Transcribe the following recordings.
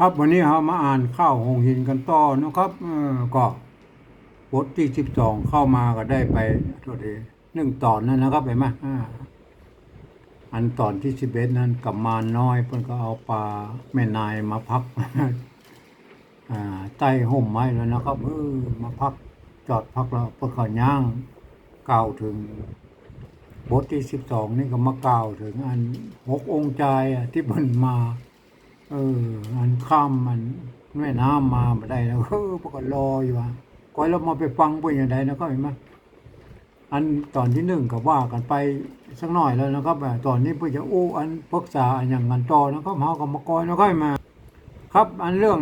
ครับวันนี้เรามาอ่านข้าวหงหินกันต่อนะครับเออก็บทที่สิบสองเข้ามาก็ได้ไปโทษทีหนึ่งตอนนั่นนะครับเห็นไหมอ่าอันตอนที่สิบเอ็ดนั้นกับมาน้อยเพิ่นก็เอาปลาแม่นายมาพักใต้ห่มไม้แล้วนะครับเออมาพักจอดพักแล้วเพิ่นก็ย่างกล่าวถึง บทที่สิบสองนี่ก็มากล่าวถึงอันหกองค์ใจที่เพิ่นมา เอออันข้ามมันแม่น้ำมาไม่ได้แล้วเออพวกก็รออยู่ว่าก้อยเรามาไปฟังเพื่อย่างไรนะก็เห็นไหมอันตอนที่หนึ่งก็ว่ากันไปสักหน่อยแล้วนะครับตอนนี้เพื่อจะอู้อันพวกษาอันอย่างกันต่อนะครับเฮาก็มาก้อยแล้วก็มา ครับอันเรื่อง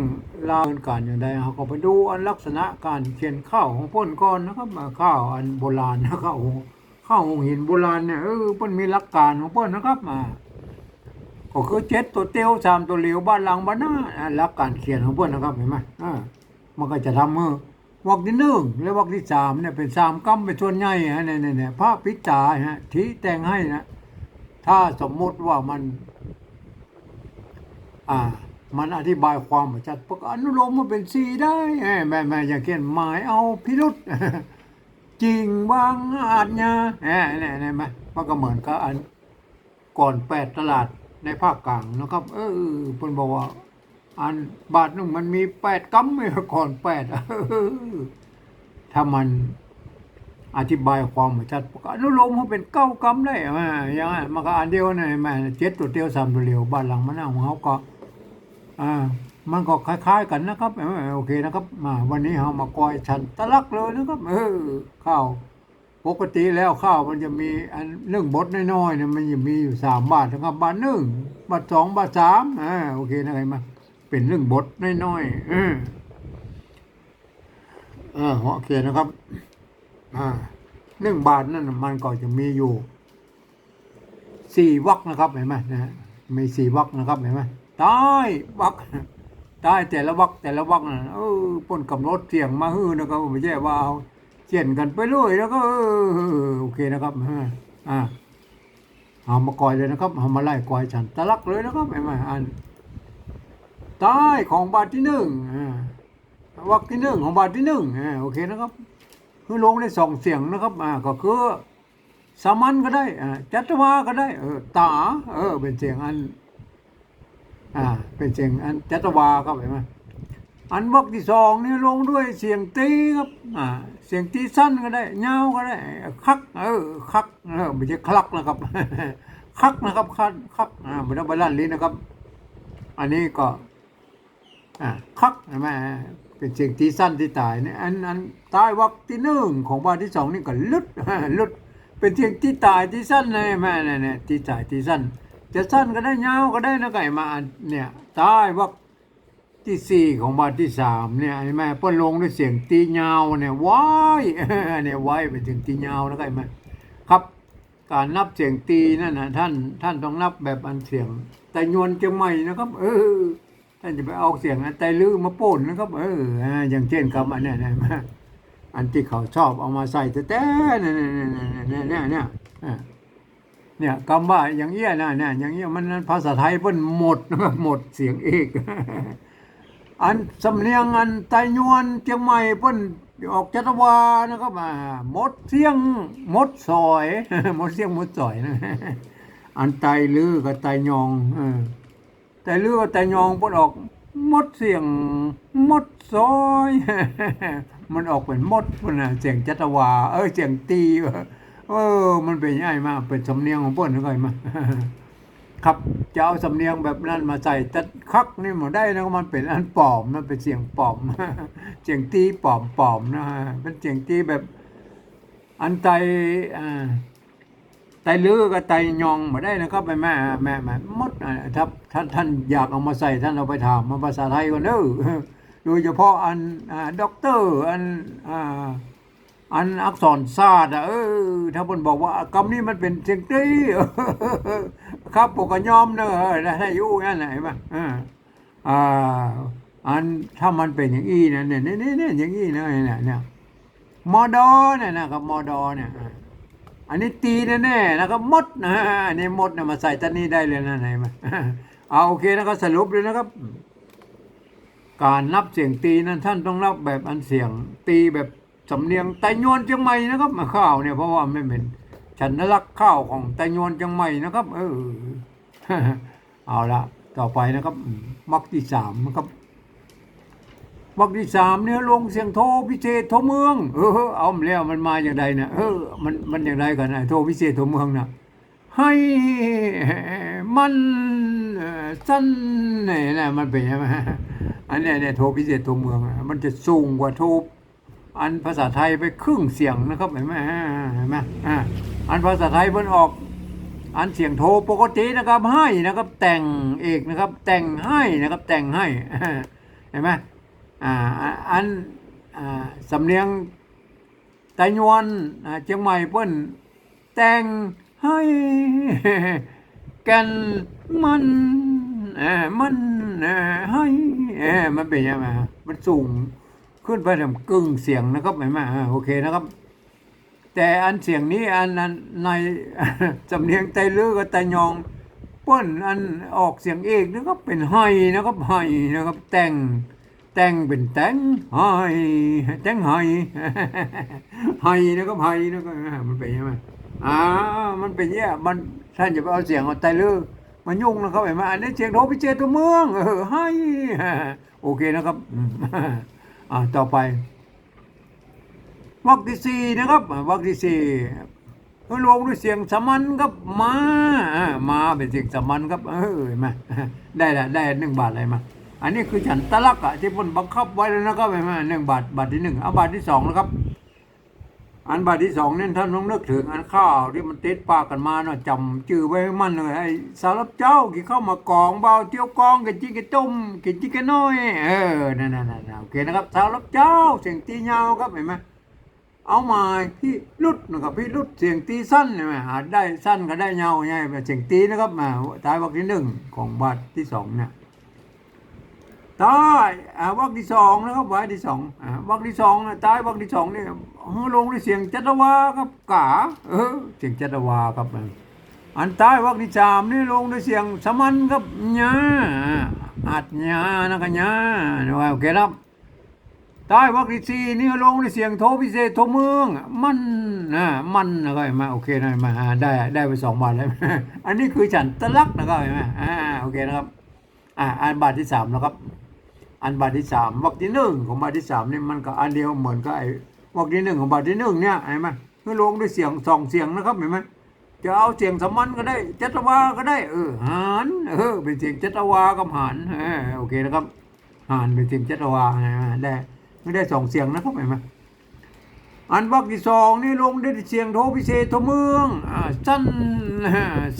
ราวการอย่างใดเขาก็ไปดูอันลักษณะการเขียนข้าวของพ่นก่อนนะครับอ่าข้าวอันโบราณนะข้าวข้าวหินโบราณเนี่ยเออเพ่นมีหลักการของพ่นนะครับมา ก็คือเจ็ดตัวเตียวสามตัวเหลียวบ้านหลังบ้านหน้ารับการเขียนของเพื่อนนะครับเห็นไหมอ่ามันก็จะทำมือวักที่หนึ่งและวักที่สามเนี่ยเป็นสามกำเป็นส่วนใหญ่ฮะเนี่ยเนี่ยเนี่ยพระพิจาฮะที่แต่งให้นะ ถ้าสมมติว่ามัน อ่า มันอธิบายความชัดประกอนุโลมมาเป็นสีได้แม่แม่อย่างเขียนหมายเอาพิรุษจริงบางอาจเนี่ยเอ้ยเนี่ยเนี่ยไหมมันก็เหมือนกับอันก่อนแปดตลาด ในภาคกลางนะครับ เออเพิ่นบอกว่า อันบาทนึงมันมีแปดกัมไม่ก่อนแปดเออถ้ามันอธิบายความมาชัดอนุโลมให้เป็นเก้ากัมได้อ่าอย่างนั้มันก็อันเดียวนะแม่เจ็ดตัวเดียวสามตัวเดียวบ้านหลังมันเอาของเขาก็อ่ามันก็คล้าย ๆ กันนะครับโอเคนะครับมาวันนี้เรามากอยชันตะลักเลยนะครับเออข้าว ปกติแล้วข้าวมันจะมีอันเรื่องบดน้อยๆเนี่ยมันจะมีอยู่สามบาทนะครับบาทหนึ่งบาทสองบาทสามอ่าโอเคนะไงมาเป็นเรื่องบดน้อยๆเออเออโอเคนะครับ อ่าหนึ่งบาทนั่นมันก็จะมีอยู่สี่วักนะครับเห็นไหมนะมีสี่วักนะครับเห็นไหมใต้วักใต้แต่ละวักแต่ละวักนะเออปนกำหนดเสียงมาฮื้อนะครับไม่ใช่ว่าเอา เขียนกันไปเรื่อยแล้วก็โอเคนะครับอ่าเอามากอยเลยนะครับเอามาไล่กอยฉันตะลักเลยนะครับไอ้มาอันใต้ของบาทที่หนึ่งอ่าวักที่หนึ่งของบาทที่หนึ่งอ่าโอเคนะครับคือลงได้สองเสียงนะครับอ่าก็คือสามัญก็ได้อ่าจัตวาก็ได้เออตาเออเป็นเสียงอันอ่าเป็นเสียงอันจัตวาครับเห็นไหม อันวรรคที่สองนี่ลงด้วยเสียงตีครับอ่าเสียงตีสั้นก็ได้เงาก็ได้คักเออคักเออไม่ใช่คลักนะครับ คักนะครับคักคักอ่าไม่ต้องไปลั่นลิ้นนะครับ อันนี้ก็อ่าคักใช่ไหมเป็นเสียงตีสั้นที่ตายเนี่ยอันอันตายวรรคที่หนึ่งของบาทที่สองนี่ก็ลุดลุดเป็นเสียงที่ตายที่สั้นเลยแม่เนี่ยเนี่ยที่ตายที่สั้น จะสั้นก็ได้ยาวก็ได้นะไก่มาเนี่ยตายวรรค ที่สี่ของบาทที่สามเนี่ยไอ้แม่เพิ่นลงด้วยเสียงตียาเนี่ยว้ายเนี่ยว้ายเป็นเสียงาแล้วก็ไอ้แม่ครับ การนับเสียงตีนั่นนะท่านท่านต้องนับแบบอันเสียง แต่ยวนจะไม่นะครับ เออ ท่านจะไปเอาเสียงอันไตลื้อมาโป่นนะครับ เอออย่างเช่นคำอันนี้นะมอันที่เขาชอบเอามาใส่แต่แต่เนี่ยเนี่ยเนี่ยเนี่ยเนี่ยเนี่ยคำว่าอย่างเงี้ยนะเนี่ยอย่างเงี้ยมันภาษาไทยเพิ่นหมดนะครับหมดเสียงเอก อันสำเนียงอันไตยวนเชียงใหม่เพิ่นออกจัตวานะครับอ่าหมดเสียงหมดซอยหมดเสียงหมดซอยนะอันไตลือกับไตยองเออไตลือกับไตยองเพิ่นออกหมดเสียงหมดซอย มันออกเป็นหมดพุ่นน่ะเสียงจัตวา เออเสียงตีเออ มันเป็นยังไงมาเป็นสำเนียงของเพิ่นก็ไงมา ครับจะเอาสำเนียงแบบนั้นมาใส่แต่คักนี่หมดได้นะมันเป็นอันปอมมันเป็นเสียงปอมเสียงตีปอมปอมนะฮะเป็นเสียงตีแบบอันไตอ่าไตลือกับไตยองหมดได้นะครับแม่แม่แม่แม่มดถ้าท่านท่านอยากเอามาใส่ท่านเอาไปถามมาภาษาไทยก่อนเด้อโดยเฉพาะอันอ่าด็อกเตอร์อันอ่าอันอักษรศาสตร์อะเออถ้าเพิ่นบอกว่าคำนี้มันเป็นเสียงตี ครับปกก็ยอมเนอะเออให้ยู่นั่นแหนปะอ่าอ่าอันถ้ามันเป็นอย่างอี้นะเนี่ยเนี่ยเนี่ยอย่างอี้นะเนี่ยเนี่ยมอดอเนี่ยนะครับมอดอเนี่ยอันนี้ตีแน่ๆนะครับมดนะอันนี้มดเนี่ยมาใส่ตันนี้ได้เลยนะไหนมาเอาโอเคนะครับสรุปเลยนะครับ การนับเสียงตีนั้นท่านต้องนับแบบอันเสียงตีแบบสำเนียงไตยวนเชียงใหม่นะครับมาข้าวเนี่ยเพราะว่าไม่เป็น ฉันลักข้าวของไตยวนเชียงใหม่นะครับ เออเอาละต่อไปนะครับมวรรคที่สามนะครับวรรคที่สามเนี่ยลงเสียงโทพิเศษโทเมือง เออเอาแล้วมันมาอย่างไรเนี่ยเออมันมันอย่างไรกันนะโทพิเศษโทเมืองนะให้มันสั้นเนี่ยนะมันเป็นยังไงอันนี้เนี่ยโทพิเศษโทเมืองอะมันจะสูงกว่าโท อันภาษาไทยไปครึ่งเสียงนะครับเห็นไหมเห็นไหมอันภาษาไทยมันออก อันเสียงโทปกตินะครับให้นะครับ แต่งเอกนะครับ แต่งให้นะครับ แต่งให้เห็นไหมอ่าอันสำเนียงไต้ยวนเชียงใหม่เปิ้นแต่งให้กันมันมันให้มันเป็นยังไงมันสูง ขึ้นไปแบบกึ่งเสียงนะครับเห็นไหมอ่าโอเคนะครับ แต่อันเสียงนี้อันนั้นในสำเนียงไตลือกับไตยองเปิ้นอันออกเสียงเอกนะครับเป็นไฮนะครับไฮนะครับแต่งแต่งเป็นแต่งไฮแต่งไฮไฮนะครับไฮนะครับมันเป็นยังไงอ่ามันเป็นเนี่ยมันท่านจะไปเอาเสียงของไตลือมายุ่งนะครับเห็นไหมอันนี้เสียงโทพิเศษตัวเมืองเออไฮโอเคนะครับ อ่าต่อไปวรรคที่สี่นะครับอ่าวรรคที่สี่ก็ลงด้วยเสียงสมันครับมาอ่ามาเป็นเสียงสมันครับ เออเห็นไหมาได้ละได้หนึ่งบาทอะไรมาอันนี้คือฉันตะลักอะที่พนบังคับไว้แล้วนะครับเห็นไหมหนึ่งบาทบาทที่หนึ่งเอาบาทที่สองนะครับ อันบาทที่สองเนี่ยท่านต้องนึกถึงอันข้าวที่มันติดปากกันมาเนาะจำชื่อไว้มันเลยไอ้สารบเจ้ากี่เข้ามากองเบาเจียวกองกินจิกนต้มกินจิกนน้อยเออนั่นนั่นนั่นโอเคนะครับสารบเจ้าเสียงตียาครับเห็นไหมเอามาพี่ลุดนะครับพี่ลุดเสียงตีสั้นใช่ไหมหาได้สั้นก็ได้ยาไงเสียงตีนะครับมาท้ายวรรคที่หนึ่งของบาทที่สองเนี่ย ท้ายอ่าวรรคที่สองนะครับวรรคที่สองอ่าวรรคที่สองนะท้ายวรรคที่สองเนี่ยเออลงด้วยเสียงจัตวาครับกาเออเสียงจัตวาครับอันท้ายวรรคที่สามนี่ลงด้วยเสียงสมันครับญาอัดญานะครับญาโอเคครับใต้วรรคที่สี่นี่ลงในเสียงโทพิเศษโทเมือง มันนะมันนะครับเห็นไมาโอเคนะมาอ่าได้ได้ไปสองบาทแล้วอันนี้คือฉันตะลักนะครับเห็นไหมอ่าโอเคนะครับอ่าอันบาทที่สามนะครับ อันบาทที่สามวรรคที่หนึ่งของบาทที่สามนี่มันก็อันเดียวเหมือนกับไอ้วรรคที่หนึ่งของบาทที่หนึ่งเนี่ยเห็นไหมคือลงด้วยเสียงสองเสียงนะครับเห็นไหมจะเอาเสียงสมัญก็ได้จัตวาก็ได้เออหานเออเป็นเสียงจัตวากับหานเออโอเคนะครับหานเป็นเสียงจัตวาเห็นไหมได้ไม่ได้สองเสียงนะครับเห็นไหมอันวรรคที่สองนี่ลงด้วยเสียงโทพิเศษโทเมืองอ่าสั้น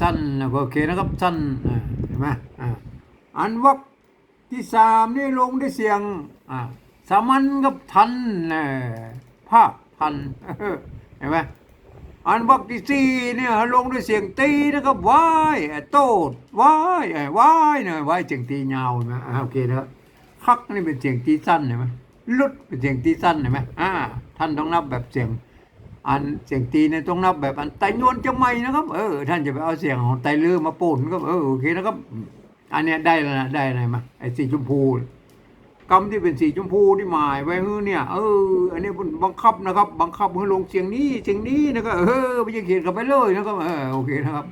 สั้นโอเคนะครับสั้นเห็นไหมอ่าอันวรรค ที่สามนี่ลงด้วยเสียงอ่าสามัญกับทันเอ่อภาคทันเห็นไหมอันวรรคที่สี่เนี่ยลงด้วยเสียงตีนะครับว้ายโตดว้ายเอ้ว้ายเนี่ยว้ายเสียงตียาวเห็นไหมอ่าโอเคนะครับคักนี่เป็นเสียงตีสั้นเห็นไหมลุดเป็นเสียงตีสั้นเห็นไหมอ่าท่านต้องนับแบบเสียงอันเสียงตีเนี่ยต้องนับแบบอันไตโยนจะไม่นะครับ เออท่านจะไปเอาเสียงของไตลือมาปนก็เออโอเคนะครับ อันเนี้ยได้แล้วนะได้อะไรมาไอ้สีชมพูกำที่เป็นสีชมพูที่หมายไว้ฮือเนี่ย เออ อันนี้บังคับนะครับ บังคับให้ลงเสียงนี้เสียงนี้นะครับเออไม่ใช่เขียนกันไปเลยนะครับเออโอเคนะครับ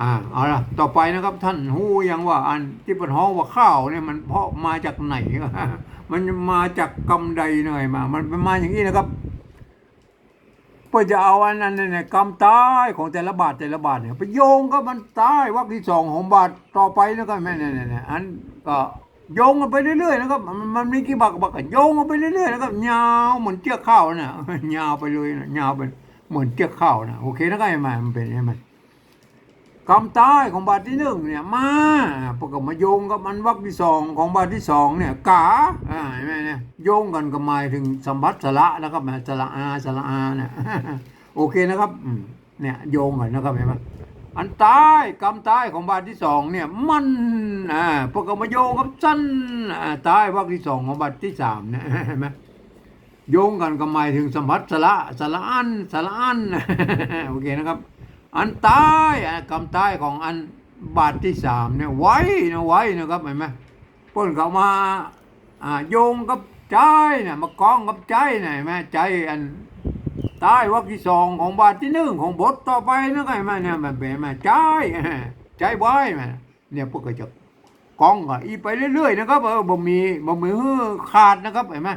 อ่าเอาละต่อไปนะครับ ท่านหูยังว่าอันที่เป็นห้องว่าข้าวเนี่ยมันเพาะมาจากไหนมันมาจากกำใดหน่อยมา มันเป็นมาอย่างนี้นะครับ เพื่อจะเอาอันนั้นเนี่ยกำใต้ของแต่ละบาทแต่ละบาทเนี่ยไปโยงก็มันตายวักที่สองของบาทต่อไปนะครับแม่เนี่ยเนี่ยอันก็โยงกันไปเรื่อยๆนะครับมันมีกี่บาทก็บาทก็โยงกันไปเรื่อยๆนะครับยาวเหมือนเชือกข้าวน่ะยาวไปเลยนะยาวไปเหมือนเชือกข้าวนะโอเคนะครับไอ้มามันเป็นยังไง กำใต้ของบาทที่หนึ่งเนี่ยมาประกอบมาโยงกับมันวรรคที่สองของบาทที่สองเนี่ยกาอ่าเห็นไหมเนี่ยโยงกันก็หมายถึงสัมพัทสระนะครับสระอาสระอาเนี่ยโอเคนะครับเนี่ยโยงกันนะครับเห็นไหมอันใต้กำใต้ของบาทที่สองเนี่ยมันอ่าประกอบมาโยงกับสั้นอ่าใต้วรรคที่สองของบาทที่สามเนี่ยเห็นไหมโยงกันก็หมายถึงสัมพัทสระสระอันสระอันโอเคนะครับ อันใต้อะคำใต้ของอันบาทที่สามเนี่ยไว้นะไว้นะครับเห็นไหมเพิ่นเขามาอ่าโยงกับใจเนี่ยมากองกับใจเนี่ยเห็นไหมใจอันใต้วรรคที่สองของบาทที่หนึ่งของบทต่อไปนะไงมาเนี่ยมันเป็นมาใจใจบ่อยมาเนี่ยพวกก็จะกองก็อีไปเรื่อยๆนะครับเออบ่มีบ่มีฮื้อขาดนะครับเห็นไหม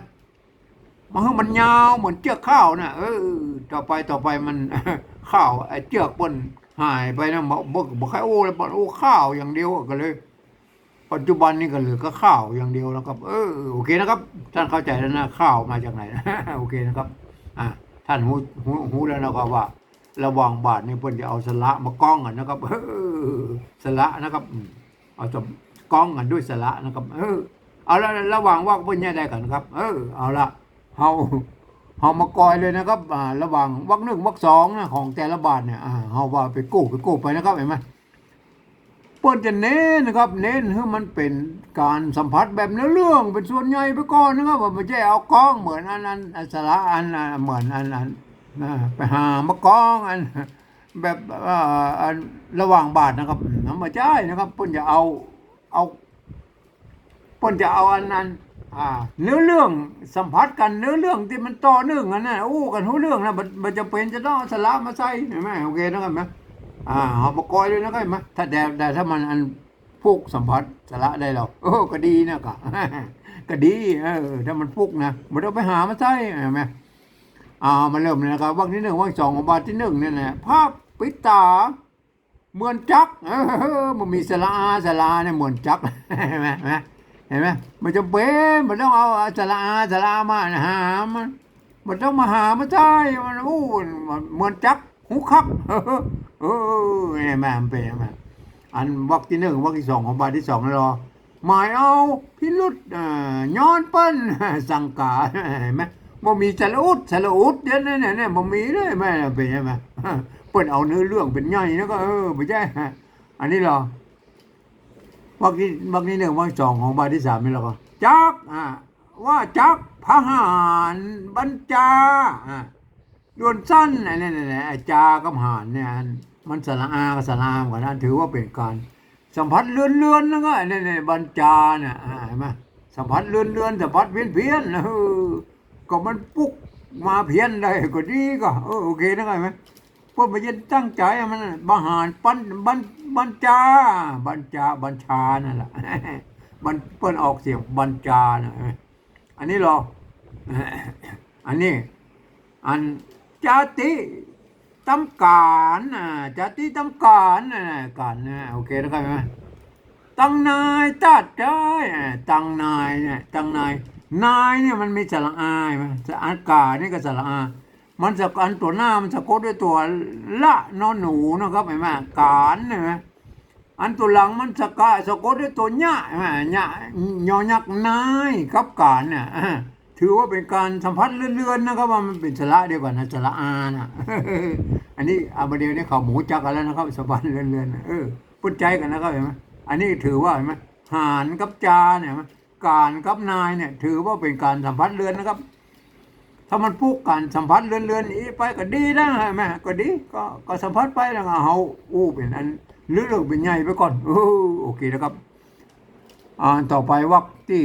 มันฮื้อมันยาวเหมือนเจือกข้าวน่ะเออต่อไปต่อไปมัน ข้าวไอ้เจือกมันหายไปนะบ่บ่บ่ใครโอ้เลยบ่โอ้ข้าวอย่างเดียวก็เลย ปัจจุบันนี่ก็เหลือก็ข้าวอย่างเดียวแล้วครับเออโอเคนะครับ ท่านเข้าใจแล้วนะข้าวมาจากไหนนะโอเคนะครับ อ่าท่านหูหูหูแล้วนะครับว่า ระว่างบาทนี่เพิ่นจะเอาสละมาก้องกันนะครับเออสละนะครับเอาจะก้องกันด้วยสละนะครับ เออ เอาละระว่างว่าเพิ่นแยกได้กันครับ เออ เอาละเฮา เฮามากอยเลยนะครับอ่าระหว่างวักหนึ่งวักสองนะของแต่ละบาทเนี่ยอ่าเฮาว่าไปกู้ไปกู้ไปนะครับเห็นไหมเปิ้นจะเน้นนะครับ เน้นให้มันเป็นการสัมผัสแบบเนื้อเรื่องเป็นส่วนใหญ่ไปก่อนนะครับว่าไม่ใช่เอากล้องเหมือนอันนั้นอันสาระอันเหมือนอันนั้นไปหามากล้องอันแบบอันระหว่างบาทนะครับไม่ใช่นะครับเปิ้นจะเอาเอาเปิ้นจะเอาอันนั้น อ่าเนื้อเรื่องสัมผัสกันเนื้อเรื่องที่มันต่อเนื่องกันนะโอ้กันทุกเรื่องนะมันจะเป็นจะต้องสาระมาใส่เห็นไหมโอเคนะครับไหมอ่าเอามกอยเลยนะก็เห็นไหมถ้าแต่แต่ถ้ามันอันฟุกสัมผัสสาระได้หรอกโอ้ก็ดีนะก็ก็ดีเออถ้ามันฟุกนะมันต้องไปหามาใช่เห็นไหมอ่ามาเริ่มเลยนะครับวันที่หนึ่งวันที่สองของบาทที่หนึ่งเนี่ยนะภาพปิตาเหมือนจักเออมันมีสาระอาสาระเนี่ยเหมือนจักเห็นไหม เห็นไหมมันจะเป็นมันต้องเอาสาระอาสาระมาหามันมันต้องมาหามาใช่มันอู้มันเหมือนจักหูคักเออเนี่ยแม่มันเป็นยังไงอันวักที่หนึ่งวักที่สองของบาทที่สองรอหมายเอาพิรุษย้อนเปิ้นสังกาเห็นไหมบ่มีสระอุดสระอุดเดี๋ยวนี้เนี่ยเนี่ยบ่มีเลยแม่เป็นยังไงเปิ้นเอาเนื้อเรื่องเป็นใหญ่แล้วก็เออไม่ใช่อันนี้เหรอ วักที่วักที่หนึ่งวักสองของบาทที่สามนี่เหรอก็จักอ่าว่าจักพหารบรรจาอ่าดวนสั้นไอ้นี่นี่นี่ไอ้จากำหานเนี่ยมันสระอากับสระอามกว่านั้นถือว่าเป็นการสัมผัสเลื่อนเลื่อนๆนะก็ไอ้นี่นี่บรรจาเนี่ยอ่าเห็นไหมสัมผัสเลื่อนเลื่อนๆสัมผัสเพี้ยนเพี้ยนๆเออก็มันปุ๊กมาเพี้ยนได้ก็ดีก็โอเคนะก็เห็นไหม พวกมันจะตั้งใจมันบาหารปันบันบัญจา บัญจาบัญชานั่นแหละมันเปิ้นออกเสียงบัญจานะอันนี้เหรออันนี้ อันจาติตำการน่ะจาติตำการนะการนะโอเคนะครับไหมตั้งนายตัดได้ตั้งนายเนี่ยตั้งนายนายเนี่ยมันมีสระอายไหมสระอากาศนี่ก็สระอา มันสะอันตัวหน้ามันสะกดด้วยตัวละนอนหนูนะครับเห็นไหมการเห็นไหมอันตัวหลังมันสะกะสะกดด้วยตัวหญ้าเห็นไหมหญ้ายอยักนายกับการเนี่ยถือว่าเป็นการสัมผัสเลื่อนๆนะครับว่ามันเป็นสระเดียวกันนะสระอานะอันนี้อาบเดียวนี่เขาหมูจักกันแล้วนะครับสัมผัสเลื่อนๆเออปุ้นใจกันนะครับเห็นไหมอันนี้ถือว่าเห็นไหมหานกับจาเนี่ยเห็นไหมการกับนายเนี่ยถือว่าเป็นการสัมผัสเลื่อนนะครับ ถ้ามันพูกกันสัมผัสเลื่อนๆอีไปก็ดีนะเห็นไหมก็ดีก็ก็สัมผัสไปแล้วเฮาอู้เป็นอันเรื่องเป็นใหญ่ไปก่อนเออโอเคนะครับอ่านต่อไปวรรคที่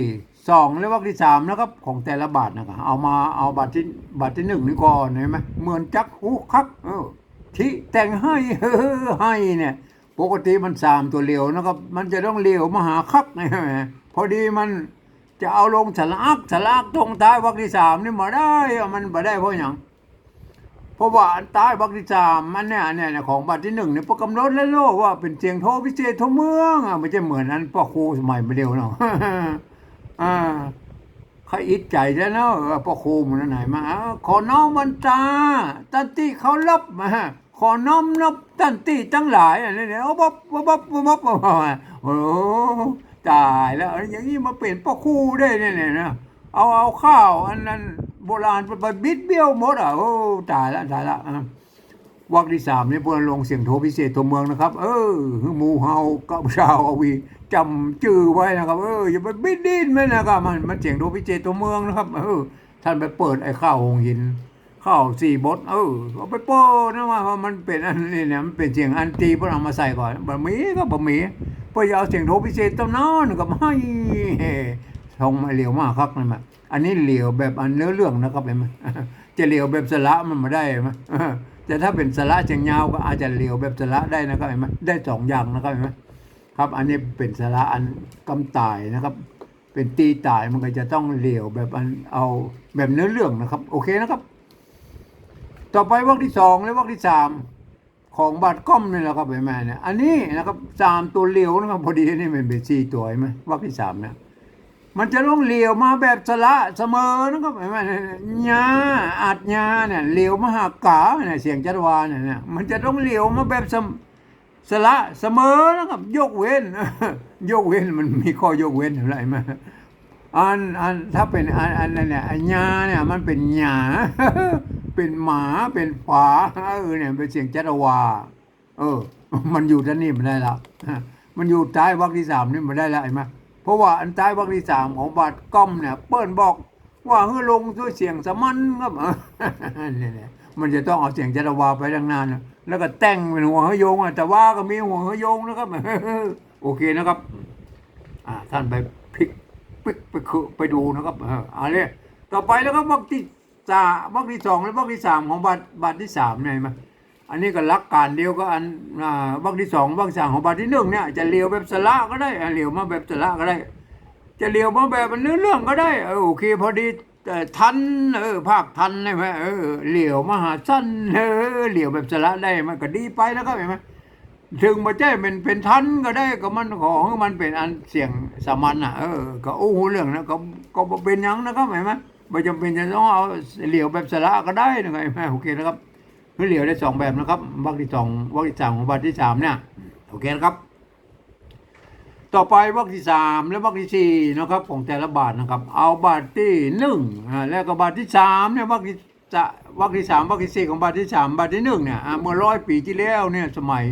สองและวรรคที่สามนะครับ ของแต่ละบาทนะครับเอามาเอาบาทที่บาทที่หนึ่งนี่ก่อนเห็นไหมเหมือนจักหูคักเออที่แต่งให้เฮ้อให้เนี่ย ปกติมันสามตัวเลียวนะครับ มันจะต้องเลียวมาหาคักนะใช่ไหมพอดีมัน จะเอาลงฉลากฉลากตรงท้ายวรรคที่สามนี่มาได้มันมาได้เพราะอย่างเพราะว่าอันใต้บักที่สามมันเนี่ยเนี่ยเนี่ยของบัตรที่หนึ่งเนี่ยประกำหนดแล้วโลกว่าเป็นเสียงโทพิเศษทั่วเมืองอะไม่ใช่เหมือนนั้นพ่อครูสมัยมาเดียวเนาะอ่าใครอิจใจแล้วเนาะพ่อครูมันไหนมาขอน้อมวันตาตันติเขารับมาขอน้อมรับตันติทั้งหลายอันนี้เนี่ยเอาบ๊อบบ๊อบบ๊อบบ๊อบบ๊อบโอ้ ตายแล้วอย่างนี้มาเป็นพ่อครูได้เนี่ยนะเอาเอาข้าว อันนั้นโบราณไปบิดเบี้ยวหมดอะโอ้ตายละตายละอะวักที่สามนี่พวกเราลงเสียงโทพิเศษตัวเมืองนะครับ เออหมูเฮากับชาวอวีจำชื่อไว้นะครับ เอออย่าไปบิดดินไม่นะครับมันมันเสียงโทพิเศษตัวเมืองนะครับ เออ ท่านไปเปิดไอ้ข้าวหงหินข้าวสี่บดเออเอาไปโป้นะว่าว่ามันเป็นอันนี้เนี่ยมันเป็นเสียงอันตีพวกเรามาใส่ก่อนบะหมี่ก็บะหมี่ พอจะเอาเสียงโทพิเศษต้นนอนกับให้ทองมาเหลียวมากครับนั่นมาอันนี้เหลียวแบบอันเนื้อเรื่องนะครับเห็นไหมจะเหลียวแบบสละมันมาได้ไหมแต่ถ้าเป็นสละเชียงยาวก็อาจจะเหลียวแบบสละได้นะครับเห็นไหมได้สองอย่างนะครับเห็นไหมครับ อันนี้เป็นสละอันกำตายนะครับ เป็นตีตายมันก็จะต้องเหลียวแบบอันเอาแบบเนื้อเรื่องนะครับ โอเคนะครับ ต่อไปวรรคที่สองและวรรคที่สาม ของบาดก้อมนี่แหละครับเห็นไหมเนี่ยอันนี้นะครับสามตัวเลียวนะครับพอดีนี่มันเป็นสี่ตัวเห็นไหมวรรคที่สามเนี่ยมันจะต้องเลียวมาแบบสละเสมอนะครับเห็นไหมญาอัดญาเนี่ยเลียวมาหากาเนี่ยเสียงจัตวาเนี่ยเนี่ยมันจะต้องเลียวมาแบบสสละเสมอนะครับ ยกเว้น ยกเว้นมันมีข้อยกเว้นอะไรไหมอันอันถ้าเป็นอันอันนั้นเนี่ยอันญาเนี่ยมันเป็นยา เป็นหมาเป็นฝาเออเนี่ยเป็นเสียงจัตวา เออ มันอยู่ท่านี่มันได้ละมันอยู่ใต้วรรคที่สามนี่มันได้ละเห็นไหมเพราะว่าอันใต้วรรคที่สามของบาทก้อมเนี่ย เปิ้นบอก ว่าเฮ้ยลงด้วยเสียงสมันครับเนี่ยมันจะต้องเอาเสียงจัตวาไปดังนานนแล้วก็แต่งเป็นหัวหโยงอะแต่ว่าก็มีหัวหโยงนะครับโอเคนะครับ อ่าท่านไปพลิกพลิกไปไปดูนะครับออเอาเลยต่อไปแล้วก็วรรคที่ สามวรรคที่สองและวรรคที่สามของบาทบาทที่สามเนี่ยเห็นไหมอันนี้ก็ลักการเดียวก็อันอ่าวรที่สองวรรคสามของบาทที่หนึ่งเนี่ยจะเลียวแบบสละก็ได้เลียวมาแบบสละก็ได้ จะเลียวมาแบบเนื้อเรื่องก็ได้โอเคพอดีแต่ทันเออภาคทันได้ไหมเออเหลียวมหาสั้นเออเหลียวแบบสละได้มันก็ดีไปแล้วก็เห็นไหมถึงมาแจ้เป็นเป็นทันก็ได้ก็มันของมันเป็นอันเสียงสามัญอะเออก็โอ้เรื่องนะก็ก็เป็นยังนะครับเห็นไหม ไม่จำเป็นจะต้องเอาเหลียวแบบสละก็ได้นะครับเห็นไหมโอเคนะครับคือเหลียวได้สองแบบนะครับวรรคที่สองวรรคที่สามของวรรคที่สามเนี่ยโอเคนะครับ ต่อไปวรรคที่สามและวรรคที่สี่นะครับของแต่ละบาทนะครับ เอาบาทที่หนึ่งอ่าแล้วก็บาทที่สามเนี่ยวรรคที่จะวรรคที่สามวรรคที่สี่ของบาทที่สามบาทที่หนึ่งเนี่ยเมื่อร้อยปีที่แล้วเนี่ยสมัย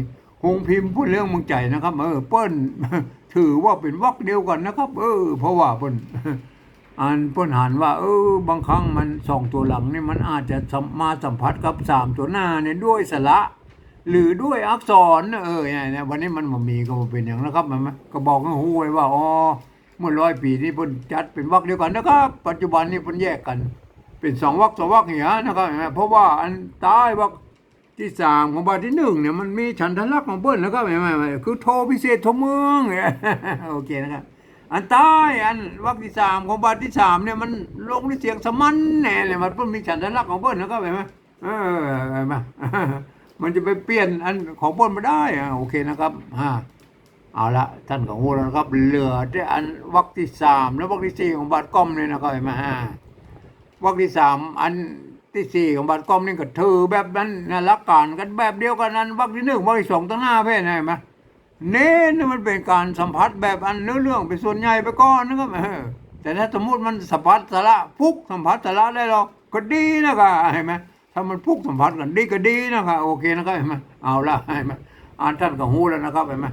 หงพิมพ์พูดเรื่องเมืองใจนะครับเออเปิ้นถือว่าเป็นวรรคเดียวกันนะครับ เออ เพราะว่าเปิ้น อันเปิ้นหันว่า เออบางครั้งมันสองตัวหลังเนี่ยมันอาจจะสมาสัมผัสกับสามตัวหน้าเนี่ยด้วยสระ หรือด้วยอักษรนะเออเนี่ยเนี่ยวันนี้มันมามีก็มเป็นอย่างนะครับมันมันก็บอกให้หูไว้ว่าอ๋อเมื่อร้อยปีนี้พิ่นจัดเป็นวรรคเดียวกันนะครับ ปัจจุบันนี้พิ่นแยกกัน เป็นสองวรรคสองวรรคเนี่ยนะครับเพราะว่าอันใต้วรรคที่สามของบาทที่หนึ่งเนี่ยมันมีฉันทลักษณ์ของเปิ้ลนะครับเห็นไหมคือโทพิเศษโทเมืองเนี่ยโอเคนะครับ อันใต้อันวรรคที่สามของบาทที่สามเนี่ยมันลงด้วยเสียงสมันแน่เลยมันเพิ่นมีฉันทลักษณ์ของเปิ้ลนะครับเห็นไหมเออเห็นไหมมันจะไปเปลี่ยนอันของเปิ้ลไม่ได้อะโอเคนะครับฮะเอาละท่านของโหแล้วนะครับ เหลือแต่อันวรรคที่สามและวรรคที่สี่ของบาทก้อมเลยนะครับเห็นไหมฮะวรรคที่สามอันที่สี่ของบาทก้อมนี่ก็ถือแบบนั้นนะรักการกันแบบเดียวกันนั้นวรรคที่หนึ่งวรรคที่สองตั้งหน้าเพ่นเห็นไหม เน้นนี่มันเป็นการสัมผัสแบบอันเนื้อเรื่องเป็นส่วนใหญ่ไปก่อนนะครับแต่ถ้าสมมติมันสัมผัสสาระพุกสัมผัสสาระได้หรอกก็ดีนะครับเห็นไหมถ้ามันพุกสัมผัสกันดีก็ดีนะครับโอเคนะครับเห็นไหมเอาละเห็นไหมอ่านท่านก็หูแล้วนะครับเห็นไหม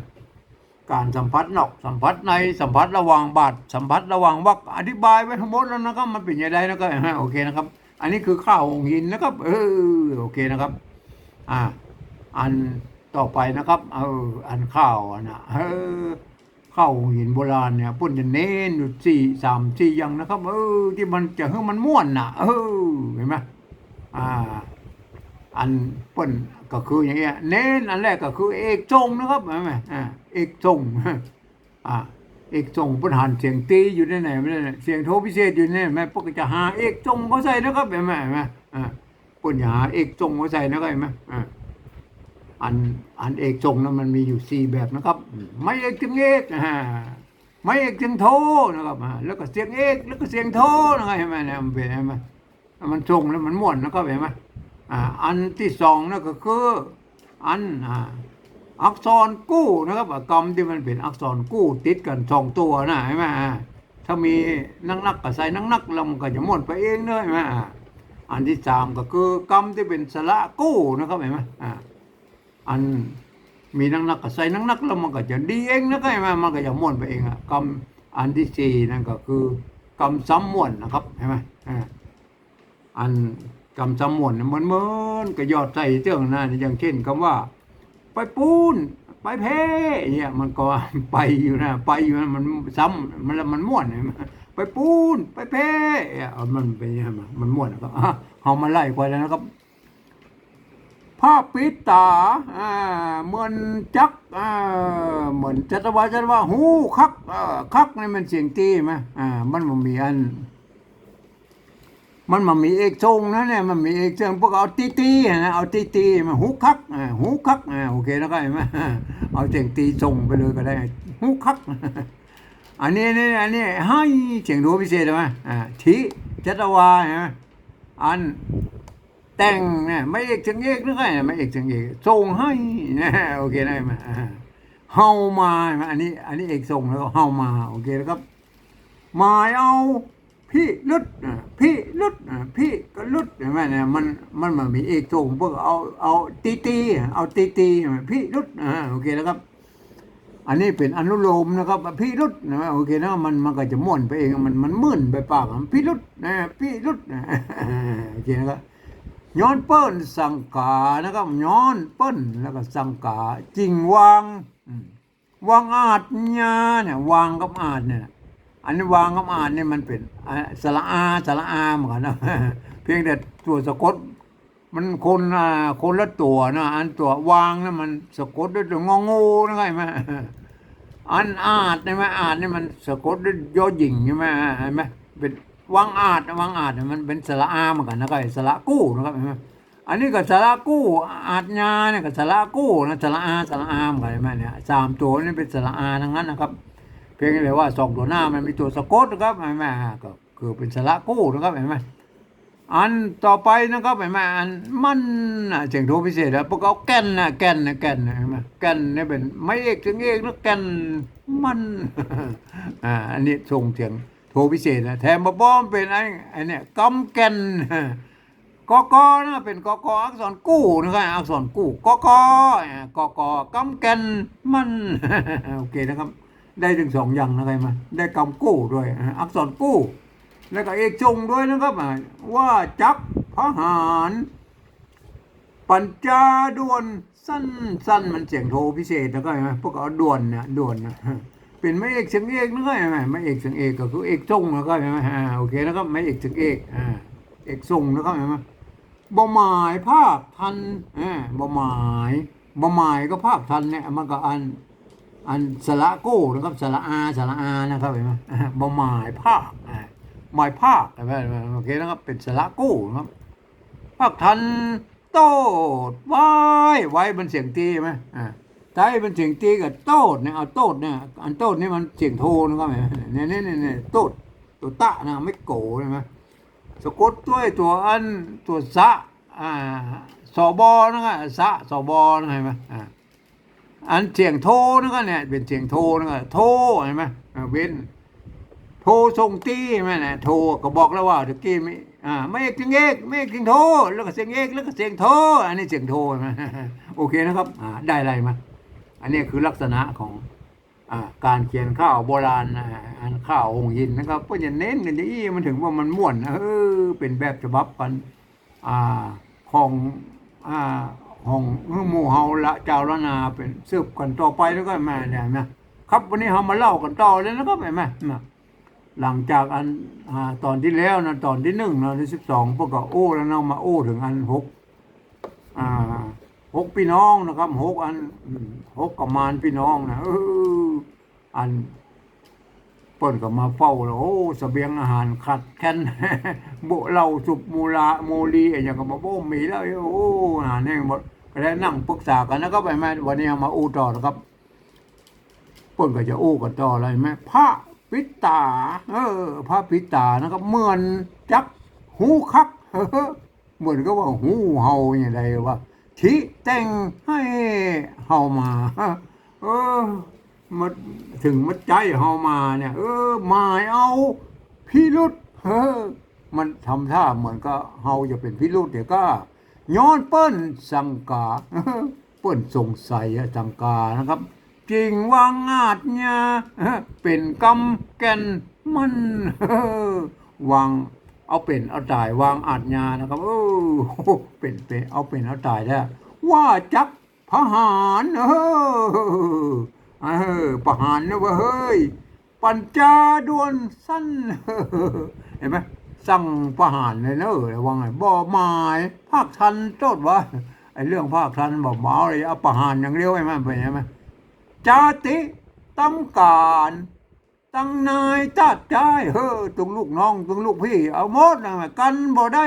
การสัมผัสนอกสัมผัสในสัมผัสระหว่างบาดสัมผัสระหว่างวักอธิบายไว้ทั้งหมดแล้วนะครับมันเป็นยังไงนะครับเห็นไหมโอเคนะครับ อันนี้คือข้าวองค์หินนะครับเออโอเคนะครับ อ่าอัน ต่อไปนะครับ เอออันข้าวอะนะเออข้าวหินโบราณเนี่ยพุ่นจะเน้นอยู่สี่สามสี่อย่างนะครับ เออ ที่มันจะให้มันม่วนน่ะเออเห็นไหมอ่า อันเปิ้นก็คืออย่างเงี้ยเน้นอันแรกก็คือ เอกจงนะครับเห็นไหมอ่าเอกจงอ่าเอกจงเปิ้นหันเสียงตีอยู่ในไหนไม่ได้เสียงโทพิเศษอยู่ในไหมพวกจะหาเอกจงเขาใส่นะครับเห็นไหมเห็นไหมอ่าปิ้นหาเอกจงเขาใส่นะครับเห็นไหมอ่า อันอันเอกจงนั้นมันมีอยู่สี่แบบนะครับ ไม่เอกจึงเอกอ่าไม่เอกจึงโทนะครับอ่าแล้วก็เสียงเอกแล้วก็เสียงโทนะครับเห็นไหมเนี่ยมันเป็นเห็นไหมมันจงแล้วมันม่วนนะครับเห็นไหมอ่าอันที่สองนั่นก็คืออันอ่าอักษรกู้นะครับอะกรรมที่มันเป็นอักษรกู้ติดกันสองตัวนะเห็นไหมอ่าถ้ามีนักนักๆก็ใส่นักนักๆแล้วมันก็จะม่วนไปเองเลยเห็นไหมอ่าอันที่สามก็คือกรรมที่เป็นสระกู้นะครับเห็นไหมอ่า อันมีนักนักก็ใส่นักนักแล้วมันก็จะดีเองนะก็ใช่ไหมมันก็จะม่วนไปเองอะกรรมอันที่สี่นั่นก็คือกรรมซ้ำม่วนนะครับเห็นไหมอ่าอันกรรมซ้ำม่วนเนี่ยมันเหมือนก็ยอดใส่เรื่องนั้นอย่างเช่นคำว่า ไปปูนไปเพเนี่ยมันก็ไปอยู่นะไปอยู่นะมันซ้ำมันมันม่วนเนไหมไปปูนไปเพ่เอามันเป็นยังไงมามันม่วนนะครับอะเอามาไล่ไปแล้วนะครับ ภาพปิตาอ่าเหมือนจักอ่าเหมือนจัตวาจัตวาหูคักอ่าคักนี่มันเสียงตีไหมอ่ามันมันมีอัน มันมันมีเอกทรงนะเนี่ยมันมีเอกเชิงพวกเอาตีตีนะเอาตีตีมาหูคักอ่าหูคักอ่าโอเคแล้วก็เห็นไหมเอาเสียงตีทรงไปเลยก็ได้หูคัก อันนี้นี่อันนี้ให้เสียงดูพิเศษใช่ไหมอ่าทีจัตวาเห็นไหมอัน แต่งเนี่ยไม่เอกเชิงเอกนึกไงไม่เอกเชิงเอกส่งให้นะโอเคได้ไหมาเฮามาอันนี้ อันนี้เอกส่งแล้วเฮามาโอเคแล้วครับหมายเอาพี่ลุดอะพี่ลุดอะพี่ก็ลุดเห็นไหมเนี่ยมันมันมันมีเอกส่งพวกเอาเอาตีตีเอาตีตีพี่ลุดอ่าโอเคแล้วครับ อันนี้เป็นอนุโลมนะครับ พี่รุดนะโอเคนะมันมันก็จะม่วนไปเองมันมันมึนไปปากพี่รุดนะพี่รุดโอเคนะครับ ย้อนเปิ้นสังกานะครับย้อนเปิ้นแล้วก็สังกาจริงวางวางอาจญาเนี่ยวางกับอาจเนี่ยอันนี้วางกับอาจเนี่ยมันเป็นอ่าสระอาสระอาเหมือนกันนะเพียงแต่ตัวสะกดมันคนคนละตัวนะอันตัววางนะมันสะกดด้วยตัวงองูนะไงไหมอันอาจใช่ไหมอาจนี่มันสะกดด้วยยอหญิงใช่ไหมเห็นไหมเป็น วางอาจวางอาจนะมันเป็นสระอาเหมือนกันนะครับสระกู้นะครับเห็นไหมอันนี้ก็สระกู้อาจญาเนี่ยก็สระกู้นะสระอาสระอาเหมือนกันไหมเนี่ยสามตัวนี่เป็นสระอาทั้งนั้นนะครับ เพียงแต่ว่าสองตัวหน้ามันมีตัวสะกดนะครับเห็นไหมก็คือเป็นสระกู้นะครับเห็นไหมอันต่อไปนะครับเห็นไหมอันมันนะเสียงโทพิเศษแล้วพวกเขาแก่นนะแก่นนะแก่นนะเห็นไหมแก่นเนี่ยเป็นไม่เอกถึงเอกแล้วแก่นมันอ่าอันนี้ส่งเสียง โทพิเศษนะแถมมาบ้อมเป็นไอ้ไอ้เนี่ยกำแกนกอกอนะเป็นกอกออักษรกู้นะครับอักษรกู้กอกอกอกอกำแกนมันโอเคนะครับ ได้ถึงสองอย่างนะครับมาได้กำกู้ด้วยอักษรกู้ แล้วก็เอกจงด้วยนะครับอ่าว่าจักพหารปัญจาด่วนสั้นสั้นมันเสียงโทรพิเศษนะครับเห็นไหมพวกเอาด่วนนะด่วนนะ เป็นไม่เอกเสียงเอกนะครับเห็นไหมไม่เอกเสียงเอกก็คือเอกจงนะครับเห็นไหมอ่าโอเคนะครับไม่เอกเสียงเอกอ่าเอกทรงนะครับเห็นไหมบ่หมายภาคทันอ่าบ่หมายบ่หมายก็ภาคทันเนี่ยมันก็อันอันสระโก้นะครับสระอาสระอานะครับเห็นไหมบ่หมายภาคอ่าหมายภาคเห็นไหมโอเคนะครับเป็นสระโก้นะครับภาคทันโตดไว้ไว้เป็นเสียงตีไหมอ่า ไต้เป็นเสียงตีกับโตดเนี่ยเอาโตดเนี่ยอันโตดนี่มันเสียงโทนะครับเนี่ยเนี่ยเนี่ยเนี่ยโตดตัวตะนะไม่โกใช่ไหมสะกดด้วยตัวอันตัวสะอ่าสอบอนะครับสะสอบอนะเห็นไหมอ่าอันเสียงโทนะครับเนี่ยเป็นเสียงโทนะครับโทเห็นไหมเว้นโททรงตีใช่ไหมเนี่ยโทก็บอกแล้วว่าตะกี้ไม่อ่าไม่เอกเสียงเอกไม่เอกเสียงโทแล้วก็เสียงเอกแล้วก็เสียงโทอันนี้เสียงโทใช่ไหมโอเคนะครับอ่าได้อะไรมา อันนี้คือลักษณะของอการเขียนข้าวโบราณอ่าอันข้าวองค์ยินนะครับก็จะเน้นกันที่มันถึงว่ามันม่วนเออเป็นแบบฉบับกันอ่าของอ่าของหมู่เฮาละเจ้าละนาเป็นสืบกันต่อไปแล้วก็แม่เนี่ยนะครับวันนี้เฮามาเล่ากันต่อเลยนะครับแม่แม่หลังจากอันอตอนที่แล้วนะตอนที่หนึ่งนะที่สิบสองพวกก็โอ้แล้วเนามาโอ้ถึงอันหกอ่า หกพี่น้องนะครับหกอันหกกมารพี่น้องนะเอออันเปิ้นก็มาเฝ้าแล้วโอ้เสบียงอาหารขัดแคลนโบเหล้าสุบมูลาโมลีอะไรอย่างก็มาโบ้มีแล้วโอ้อาหารแห้งหมดก็ได้นั่งปรึกษากันนะครับไปแม่วันนี้มาอู้ต่อนะครับเปิ้นก็จะอู้กันต่ออะไรไหมพระปิตา เออ พระปิตานะครับเหมือนจักหูคักเหมือนก็ว่าหูเฮาอย่างไรว่า ทิแต่งให้เฮามา เออมาถึงมัดใจเฮามาเนี่ย เออหมายเอาพิรุษเออมันทำท่าเหมือนก็เฮาจะเป็นพิรุษเดี๋ยวก็ ย้อนเปิ้นสังกาเปิ้นสงสัยสังกานะครับจริงว่างาจเนี่ยเป็นกำแก่นมันวาง เอาเป็นเอาตายวางอาจญานะครับเออเป็นเป็นเอาเป็นเอาตายได้ว่าจักพหารเออเออประหารนะเว้ยปัญจาดวนสั้นเห็นไหมสั่งประหารเลยเนอะระวังไงบ่หมายภาคทันโทษว่าไอเรื่องภาคทันบอกหมาเลยเอาประหารอย่างเดียวไอ้มันเป็นไงไหมจาติตั้งการ ตั้งนายตัดใจเฮ้อตรงลูกน้องตรงลูกพี่ เอาหมดนะกันบ่ได้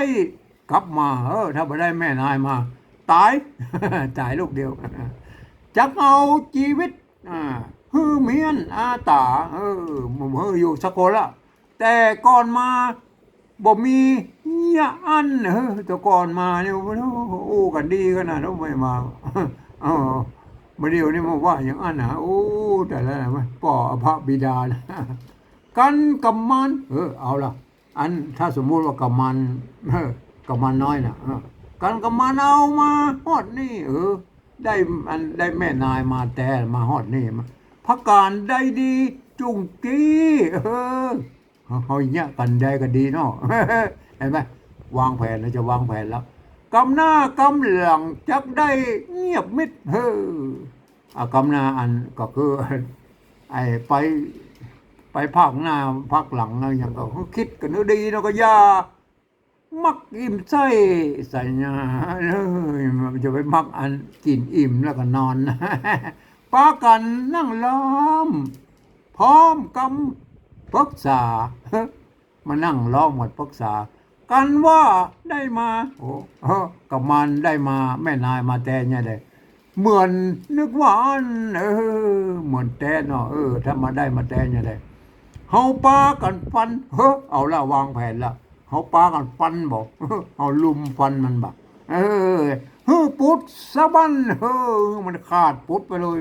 กลับมาเออถ้าบ่ได้แม่นายมา ตายตายลูกเดียวจักเอาชีวิตอ่าฮือเมียนอาตาเออผมเฮออยู่สกลละแต่ก่อนมาบ่มีเนี่ยอันเออแต่ก่อนมาเนี่ยโอ้โหโอ้กันดีขนาดนั้นไม่มาเออ มาเดียวนี่มาว่าอย่างอันนะโอ้แต่ละนะป่ออภบิดานะกันกับมันเออเอาละอันถ้าสมมุติว่ากับมันเออกับมันน้อยนะกันกับมันเอามาฮอดนี่ เออ ได้อันได้แม่นายมาแต่มาฮอดนี่มาพักการได้ดีจุงกี้เออเฮาเนี่ยกันได้ก็ดีเนาะเห็นไหมวางแผนแล้วจะวางแผนแล้ว กำหน้ากำหลังจักได้เงียบมิดเฮอกำหน้าอันก็คือไอ้ไปไปภาคหน้าภาคหลังอะไรอย่างก็คิดกันดีเนาะก็ยามักอิ่มไส้ใส่ยาเลยมันจะไปมักอันกินอิ่มแล้วก็นอนปากันนั่งล้อม พร้อมกำปรึกษามานั่งล้อมหมดปรึกษา กันว่าได้มาโอ้เอกับมันได้มาแม่นายมาแต่เนี่ยเลยเหมือนนึกว่าอันเออเหมือนแต่เนาะเออ ถ้ามาได้มาแต่เนี่ยเลยเฮาปากันฟันเฮ้อเอาละวางแผนละเฮาปากันฟันบอกเอาลุมฟันมันบักเออเฮ้อปุดสะบันเฮ้อมันขาดปุดไปเลย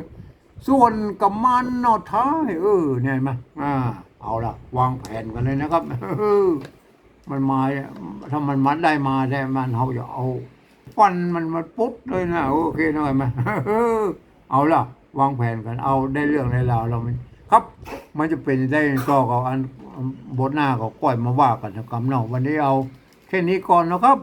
ส่วนกับมันเนาะท้ายเออเนี่ยเห็นไหมอ่าเอาละวางแผนกันเลยนะครับเออ มันมาถ้ามันมัดได้มาได้มันเขาจะเอาฟันมันมาปุ๊บเลยนะโอเคหน่อยไหมเออเอาละวางแผนกัน เอาได้เรื่องในราวเรามันครับ มันจะเป็นได้ก็กับอันบทหน้าก็ก่อยมาว่ากันนะครับเนาะวันนี้เอาแค่นี้ก่อนนะครับ